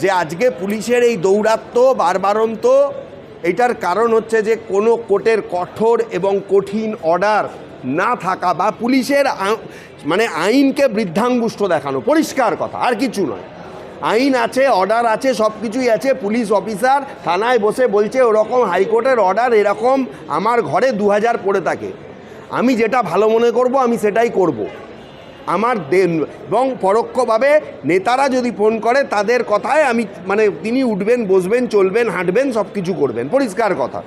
যে আজকে পুলিশের এই দৌরাত্ম বারবারন্ত, এটার কারণ হচ্ছে যে কোনো কোর্টের কঠোর এবং কঠিন অর্ডার না থাকা বা পুলিশের মানে আইনকে বৃদ্ধাঙ্গুষ্ঠ দেখানো, পরিষ্কার কথা, আর কিছু নয় আইন আছে, অর্ডার আছে, সব কিছুই আছে, পুলিশ অফিসার থানায় বসে বলছে, ওরকম হাইকোর্টের অর্ডার এরকম আমার ঘরে দু হাজার পড়ে থাকে আমি যেটা ভালো মনে করব, আমি সেটাই করব। আমার এবং পরোক্ষভাবে নেতারা যদি ফোন করে, তাদের কথায় আমি মানে তিনি উঠবেন, বসবেন, চলবেন, হাঁটবেন সব কিছু করবেন। পরিষ্কার কথা।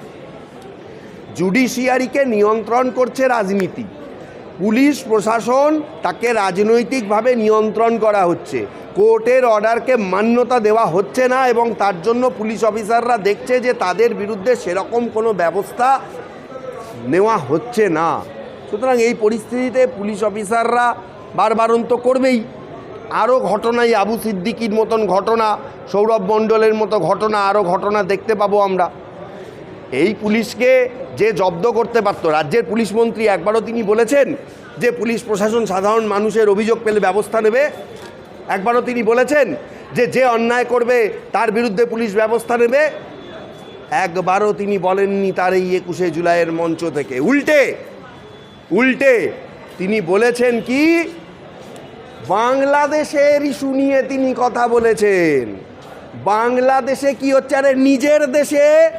জুডিশিয়ারিকে নিয়ন্ত্রণ করছে রাজনীতি। পুলিশ, প্রশাসন তাকে রাজনৈতিকভাবে নিয়ন্ত্রণ করা হচ্ছে। কোর্টের অর্ডারকে মান্যতা দেওয়া হচ্ছে না এবং তার জন্য পুলিশ অফিসাররা দেখছে যে তাদের বিরুদ্ধে সেরকম কোনো ব্যবস্থা নেওয়া হচ্ছে না। সুতরাং এই পরিস্থিতিতে পুলিশ অফিসাররা বারবারন্ত করবেই। আরও ঘটনাই আবু সিদ্দিকির মতন ঘটনা, সৌরভ মণ্ডলের মতো ঘটনা আরও ঘটনা দেখতে পাবো আমরা। এই পুলিশকে যে জব্দ করতে পারতো, রাজ্যের পুলিশ মন্ত্রী একবারও তিনি বলেছেন যে পুলিশ প্রশাসন সাধারণ মানুষের অভিযোগ পেলে ব্যবস্থা নেবে। একবারও তিনি বলেছেন যে যে অন্যায় করবে তার বিরুদ্ধে পুলিশ ব্যবস্থা নেবে। একবারও তিনি বলেননি তার এই একুশে জুলাইয়ের মঞ্চ থেকে। উল্টে উল্টে তিনি বলেছেন কি? বাংলাদেশের ইস্যু নিয়ে তিনি কথা বলেছেন। বাংলাদেশে কি হচ্ছে? আরে নিজের দেশে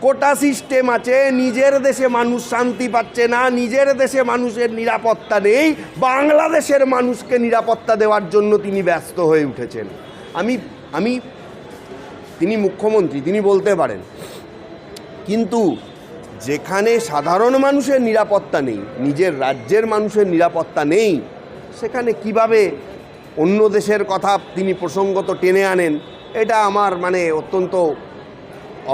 কোটা সিস্টেম আছে, নিজের দেশে মানুষ শান্তি পাচ্ছে না, নিজের দেশে মানুষের নিরাপত্তা নেই, বাংলাদেশের মানুষকে নিরাপত্তা দেওয়ার জন্য তিনি ব্যস্ত হয়ে উঠেছেন। আমি আমি, তিনি মুখ্যমন্ত্রী, তিনি বলতে পারেন। কিন্তু যেখানে সাধারণ মানুষের নিরাপত্তা নেই, নিজের রাজ্যের মানুষের নিরাপত্তা নেই সেখানে কীভাবে অন্য দেশের কথা তিনি প্রসঙ্গত টেনে আনেন, এটা আমার মানে অত্যন্ত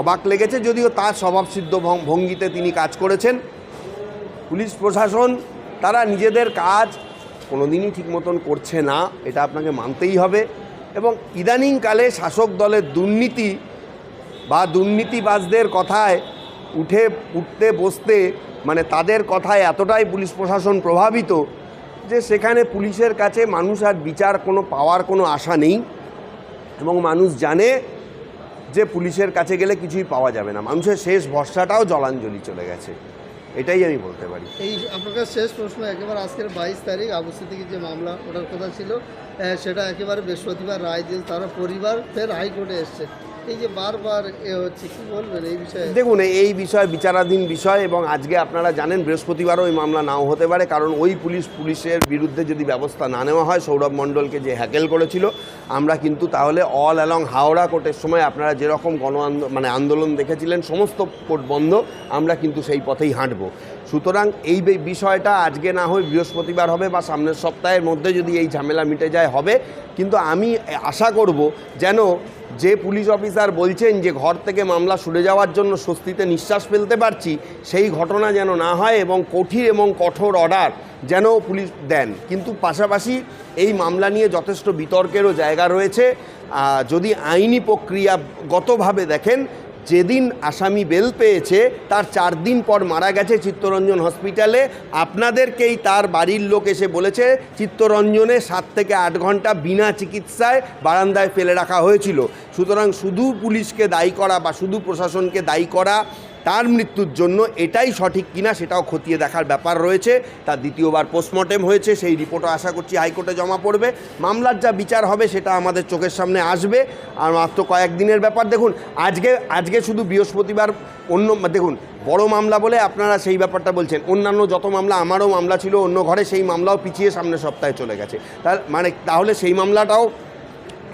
অবাক লেগেছে, যদিও তার স্বভাবসিদ্ধ ভঙ্গিতে তিনি কাজ করেছেন। পুলিশ প্রশাসন, তারা নিজেদের কাজ কোনোদিনই ঠিক মতন করছে না, এটা আপনাকে মানতেই হবে। এবং ইদানিংকালে শাসক দলের দুর্নীতি বা দুর্নীতিবাজদের কথায় উঠে উঠতে বসতে মানে তাদের কথায় এতটাই পুলিশ প্রশাসন প্রভাবিত যে সেখানে পুলিশের কাছে মানুষ আর বিচার, কোনো পাওয়ার, কোনো আশা নেই এবং মানুষ জানে যে পুলিশের কাছে গেলে কিছুই পাওয়া যাবে না। মানুষের শেষ ভরসাটাও জলাঞ্জলি চলে গেছে। এটাই আমি বলতে পারি। এই আপনার শেষ প্রশ্ন, একেবারে আজকের বাইশ তারিখ, আবু সিদ্দিকির যে মামলা, ওটার কথা ছিল সেটা একেবারে বৃহস্পতিবার রায় দিল তারা পরিবার ফের হাইকোর্টে এসছে। এই এই বিষয়ে? দেখুন, এই বিষয়, বিচারাধীন বিষয় এবং আজকে আপনারা জানেন বৃহস্পতিবারও ওই মামলা নাও হতে পারে, কারণ ওই পুলিশ, পুলিশের বিরুদ্ধে যদি ব্যবস্থা না নেওয়া হয়, সৌরভ মণ্ডলকে যে হ্যাকেল করেছিল, আমরা কিন্তু তাহলে অল অ্যালং হাওড়া কোর্টের সময় আপনারা যেরকম গণ মানে আন্দোলন দেখেছিলেন, সমস্ত কোর্ট বন্ধ, আমরা কিন্তু সেই পথেই হাঁটবো। সুতরাং এই বিষয়টা আজকে না হয় বৃহস্পতিবার হবে বা সামনের সপ্তাহের মধ্যে যদি এই ঝামেলা মিটে যায় হবে। কিন্তু আমি আশা করব যেন যে পুলিশ অফিসার বলছেন যে ঘর থেকে মামলা সরে যাওয়ার জন্য স্বস্তিতে নিঃশ্বাস ফেলতে পারছি, সেই ঘটনা যেন না হয় এবং কঠিন এবং কঠোর অর্ডার যেন পুলিশ দেন। কিন্তু পাশাপাশি এই মামলা নিয়ে যথেষ্ট বিতর্কেরও জায়গা রয়েছে। যদি আইনি প্রক্রিয়াগতভাবে দেখেন যেদিন আসামি বেল পেয়েছে, তার চার দিন পর মারা গেছে চিত্তরঞ্জন হসপিটালে। আপনাদেরকেই তার বাড়ির লোক এসে বলেছে, চিত্তরঞ্জনে সাত থেকে আট ঘণ্টা বিনা চিকিৎসায় বারান্দায় ফেলে রাখা হয়েছিল। সুতরাং শুধু পুলিশকে দায়ী করা বা শুধু প্রশাসনকে দায়ী করা তার মৃত্যুর জন্য এটাই সঠিক কিনা সেটাও খতিয়ে দেখার ব্যাপার রয়েছে। তার দ্বিতীয়বার পোস্টমর্টেম হয়েছে, সেই রিপোর্টও আশা করছি হাইকোর্টে জমা পড়বে। মামলার যা বিচার হবে সেটা আমাদের চোখের সামনে আসবে। আর মাত্র কয়েকদিনের ব্যাপার, দেখুন, আজকে আজকে শুধু বৃহস্পতিবার অন্য, দেখুন, বড় মামলা বলে আপনারা সেই ব্যাপারটা বলছেন। অন্যান্য যত মামলা, আমারও মামলা ছিল, অন্য ঘরে সেই মামলাও পিছিয়ে সামনের সপ্তাহে চলে গেছে। তার মানে তাহলে সেই মামলাটাও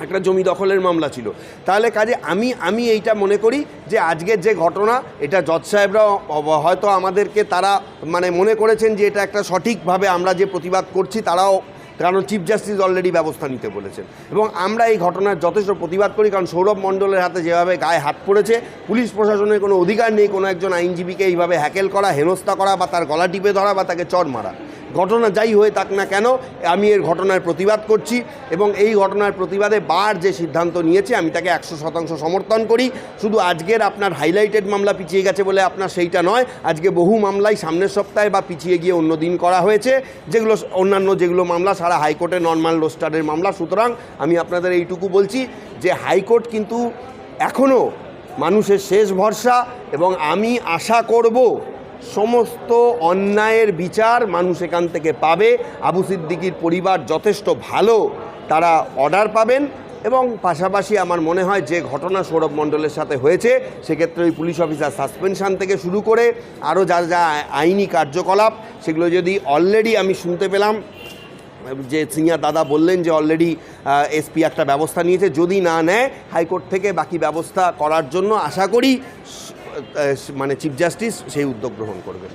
একটা জমি দখলের মামলা ছিল। তাহলে কাজে আমি আমি এইটা মনে করি যে আজকের যে ঘটনা, এটা জজ সাহেবরা হয়তো আমাদেরকে তারা মানে মনে করেছেন যে এটা একটা সঠিকভাবে আমরা যে প্রতিবাদ করছি, তারাও, কারণ চিফ জাস্টিস অলরেডি ব্যবস্থা নিতে বলেছেন। এবং আমরা এই ঘটনার যথেষ্ট প্রতিবাদ করি, কারণ সৌরভ মণ্ডলের হাতে যেভাবে গায়ে হাত পড়েছে, পুলিশ প্রশাসনের কোনো অধিকার নেই কোনো একজন আইনজীবীকে এইভাবে হ্যাকেল করা, হেনস্থা করা বা তার গলা টিপে ধরা বা তাকে চর মারা। ঘটনা যাই হয়ে থাক না কেন, আমি এর ঘটনার প্রতিবাদ করছি এবং এই ঘটনার প্রতিবাদে বার যে সিদ্ধান্ত নিয়েছে, আমি তাকে একশো শতাংশ সমর্থন করি। শুধু আজকের আপনার হাইলাইটেড মামলা পিছিয়ে গেছে বলে আপনার সেইটা নয়, আজকে বহু মামলাই সামনের সপ্তাহে বা পিছিয়ে গিয়ে অন্য দিন করা হয়েছে। যেগুলো অন্যান্য যেগুলো মামলা সারা হাইকোর্টে নর্মাল রোস্টারের মামলা। সুতরাং আমি আপনাদের এইটুকু বলছি যে হাইকোর্ট কিন্তু এখনও মানুষের শেষ ভরসা এবং আমি আশা করব সমস্ত অন্যায়ের বিচার মানুষ এখান থেকে পাবে। আবু সিদ্দিকির পরিবার যথেষ্ট ভালো, তারা অর্ডার পাবেন এবং পাশাপাশি আমার মনে হয় যে ঘটনা সৌরভ মণ্ডলের সাথে হয়েছে, সেক্ষেত্রে ওই পুলিশ অফিসার সাসপেনশন থেকে শুরু করে আরও যা যা আইনি কার্যকলাপ, সেগুলো যদি অলরেডি আমি শুনতে পেলাম, যে সিনিয়র দাদা বললেন যে অলরেডি এসপি একটা ব্যবস্থা নিয়েছে, যদি না নেয়, হাইকোর্ট থেকে বাকি ব্যবস্থা করার জন্য আশা করি মানে চিফ জাস্টিস সেই উদ্যোগ গ্রহণ করবেন